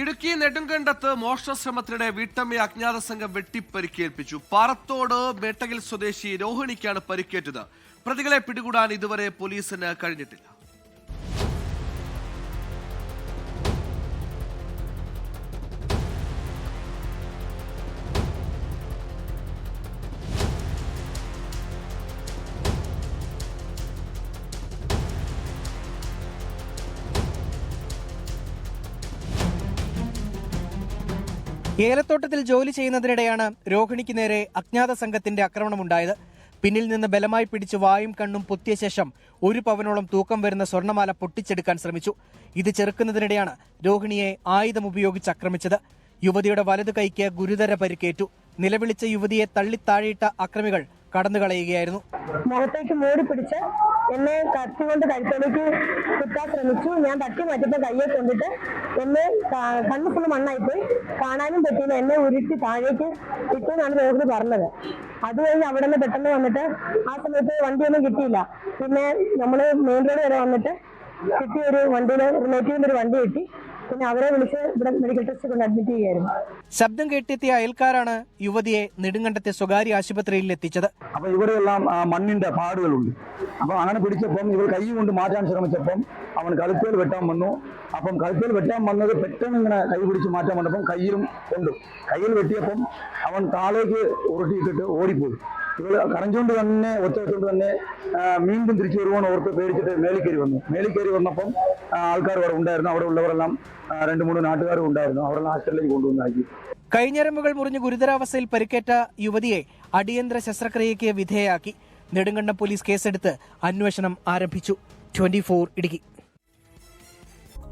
ഇടുക്കി നെടുങ്കണ്ടത്ത് മോഷണശ്രമത്തിനിടെ വീട്ടമ്മയെ അജ്ഞാത സംഘം വെട്ടിപ്പരിക്കേൽപ്പിച്ചു. പാറത്തോട് മേട്ടകിൽ സ്വദേശി രോഹിണിക്കാണ് പരിക്കേറ്റത്. പ്രതികളെ പിടികൂടാൻ ഇതുവരെ പോലീസിന് കഴിഞ്ഞിട്ടില്ല. ഏലത്തോട്ടത്തിൽ ജോലി ചെയ്യുന്നതിനിടെയാണ് രോഹിണിക്ക് നേരെ അജ്ഞാത സംഘത്തിന്റെ ആക്രമണമുണ്ടായത്. പിന്നിൽ നിന്ന് ബലമായി പിടിച്ച് വായും കണ്ണും പൊത്തിയ ശേഷം ഒരു പവനോളം തൂക്കം വരുന്ന സ്വർണമാല പൊട്ടിച്ചെടുക്കാൻ ശ്രമിച്ചു. ഇത് ചെറുക്കുന്നതിനിടെയാണ് രോഹിണിയെ ആയുധം ഉപയോഗിച്ച് ആക്രമിച്ചത്. യുവതിയുടെ വലതു കൈക്ക് ഗുരുതര പരിക്കേറ്റു. നിലവിളിച്ച യുവതിയെ തള്ളിത്താഴെയിട്ട അക്രമികൾ കടന്നുകളയുകയായിരുന്നു മുഖത്തേക്ക് മൂടി പിടിച്ച് എന്നെ കത്തി കൊണ്ട് കഴുത്തിലേക്ക് കുത്താൻ ശ്രമിച്ചു. ഞാൻ തട്ടി മാറ്റിയപ്പോൾ കയ്യെ കൊണ്ടിട്ട് എന്നെ കണ്ണു ഫുള്ള് മണ്ണായിപ്പോയി കാണാനും പറ്റിയില്ല. എന്നെ ഉരുട്ടി താഴേക്ക് ഇട്ടു എന്നാണ് രോഹിണി പറഞ്ഞത്. അത് കഴിഞ്ഞ് അവിടെ നിന്ന് പെട്ടെന്ന് വന്നിട്ട് ആ സമയത്ത് വണ്ടിയൊന്നും കിട്ടിയില്ല. പിന്നെ നമ്മൾ മെയിൻ റോഡ് വരെ വന്നിട്ട് കിട്ടിയ ഒരു വണ്ടിയിൽ റിലേറ്റീവിന്റെ ഒരു വണ്ടി കിട്ടി. പിന്നെ അവരെ വിളിച്ച് ഇവിടെ മെഡിക്കൽ ടെസ്റ്റ് കൊണ്ട് അഡ്മിറ്റ് ചെയ്യായിരുന്നു ശബ്ദം കേട്ടെത്തിയ അയൽക്കാരാണ് യുവതിയെ നെടുങ്കണ്ടത്തെ സ്വകാര്യ ആശുപത്രിയിൽ എത്തിച്ചത്. അപ്പൊ ഇവിടെയെല്ലാം മണ്ണിന്റെ പാടുകളുണ്ട്. അപ്പൊ അങ്ങനെ പിടിച്ചപ്പം ഇവർ കൈ കൊണ്ട് മാറ്റാൻ ശ്രമിച്ചപ്പം അവൻ കഴുത്തേൽ വെട്ടാൻ വന്നു. അപ്പം കഴുത്തേൽ വെട്ടാൻ വന്നത് പെട്ടെന്ന് ഇങ്ങനെ കൈ പിടിച്ച് മാറ്റാൻ വന്നപ്പം കയ്യിലും കൊണ്ടു. കയ്യിൽ വെട്ടിയപ്പം അവൻ താഴേക്ക് ഉരുട്ടിയിട്ടിട്ട് ഓടിപ്പോയി. ഇവൾ കരഞ്ഞുകൊണ്ട് തന്നെ വെച്ചുകൊണ്ട് തന്നെ വീണ്ടും തിരിച്ചു വരുവാണ് ഓർത്ത് പേടിച്ചിട്ട് മേലിക്കരി വന്നു. മേലിക്കരി വന്നപ്പം ആൾക്കാർ അവിടെ ഉണ്ടായിരുന്നു. അവിടെ ഉള്ളവരെല്ലാം രണ്ട് മൂന്ന് നാട്ടുകാരും ഉണ്ടായിരുന്നു. അവരെല്ലാം ഹോസ്പിറ്റലിലേക്ക് കൊണ്ടുവന്നാക്കി കൈഞ്ഞരമ്പുകൾ മുറിഞ്ഞ് ഗുരുതരാവസ്ഥയിൽ പരിക്കേറ്റ യുവതിയെ അടിയന്തര ശസ്ത്രക്രിയയ്ക്ക് വിധേയയാക്കി. നെടുങ്കണ്ടം പോലീസ് കേസെടുത്ത് അന്വേഷണം ആരംഭിച്ചു. ട്വന്റി ഇടുക്കി.